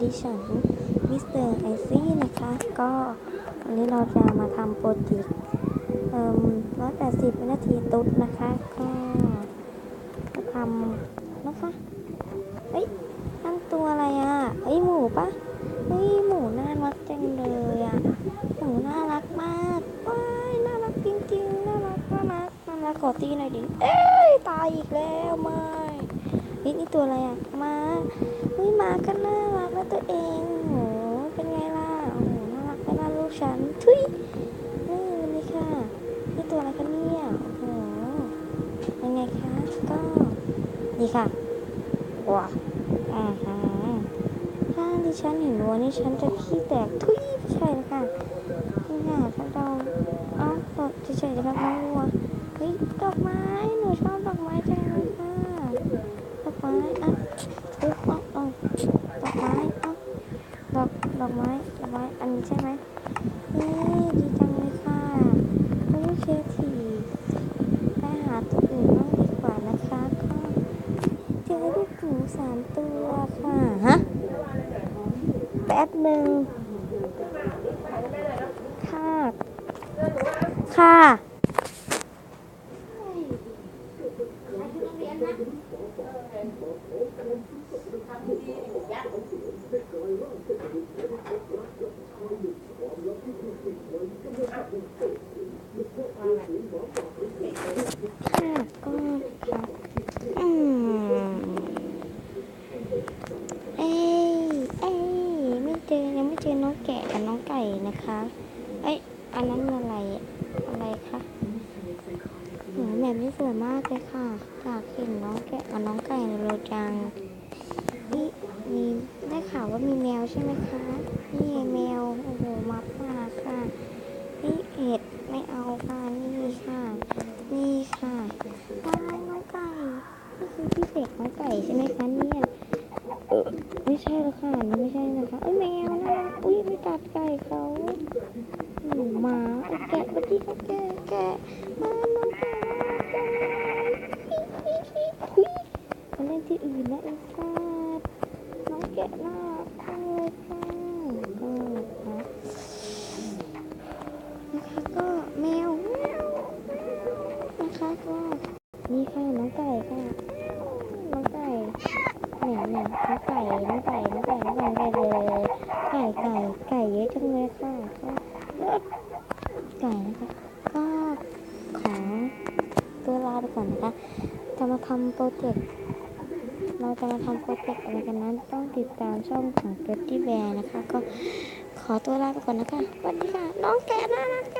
ดิฉันมิสเตอร์ไอซี่นะคะ ก็วันนี้เราจะมาทำโปรเจกต์เอ่อร้อยแปดสิบวินาทีตุ๊ดนะคะ ก็จะทำนะคะเฮ้ยนั่นตัวอะไรอะเฮ้ยหมูปะเฮ้ยหมูน่ารักจังเลยอะหมูน่ารักมากว้ายน่ารักจริงๆน่ารักน่ารักน่ารักขอตีหน่อยดิเอ้ยตายอีกแล้วไม่ เฮ้ยนี่ตัวอะไรอะมาเฮ้ยมาก็น่ารักแล้วตัวเองโหเป็นไงล่ะโอ้โหน่ารักไปน่าลูกฉันทุยนี่นี่ค่ะนี่ตัวอะไรกันเนี่ยโอ้โหยังไงคะก็นี่ค่ะว้าอือหือถ้าดิฉันเห็นวัวนี่ฉันจะขี้แตกทุยไม่ใช่แล้วค่ะนี่ค่ะถ้าเราอ้าเราเฉยๆจะแบบน้องวัวเฮ้ยดอกไม้หนูชอบดอกไม้จังเลยค่ะดอกไม้อะปึ๊บเอ้าเอ้าดอกไม้เอ้าด อกดอกไม้ดอกไม้อันนี้ใช่ไหมนี่ดีจังเลยค่ะโอ้เคทีไปหาตัวอื่นบ้างดีกว่านะคะก็เจอลูกหมูสามตัวค่ะฮะแป๊บหนึ่งค่ะค่ะ ค่ะก็ค่ะอืม เอ้ยเอ้ยไม่เจอยังไม่เจอน้องแกะกับน้องไก่นะคะ เอ้ย อันนั้นอะไรอะอะไรคะโหแบบนี้สวยมากเลย ค่ะอยากเห็นน้องแกะกับน้องไก่ในโรจังนี่มีได้ข่าวว่ามีแมวใช่ไหมคะ นี่แมว โอ้โหมับมาค่ะ นี่เห็ดไม่เอาค่ะ นี่ค่ะ นี่ค่ะว้ายน้องไก่นี่คือพี่เสกน้องไก่ใช่ไหมคะเนี่ยเออไม่ใช่ล้วค่ะนี่ไม่ใช่นะคะเอ้ยแมวนะอุ้ยไม่กัดไก่เขาหนูหมาเอ้แกะปฏิค่ะแกะแกะมา นี่ค่ะน้องไก่ค่ะน้องไก่เนี่ยเนี่น้องไก่น้องไก่น้องไก่น้องไก่ไก่เลยไก่ไก่ไก่เยอะจังเลยค่ะไก่นะคะก็ขอตัวลาไปก่อนนะคะ จะมาทำโปรเจกต์เราจะมาทำโปรเจกต์อะไรกันนั้นต้องติดตามช่องของ g e t t y Bear นะคะ ก็ขอตัวลาไปก่อนนะคะสวัสดีค่ะ น้องแกะน่ารักจัง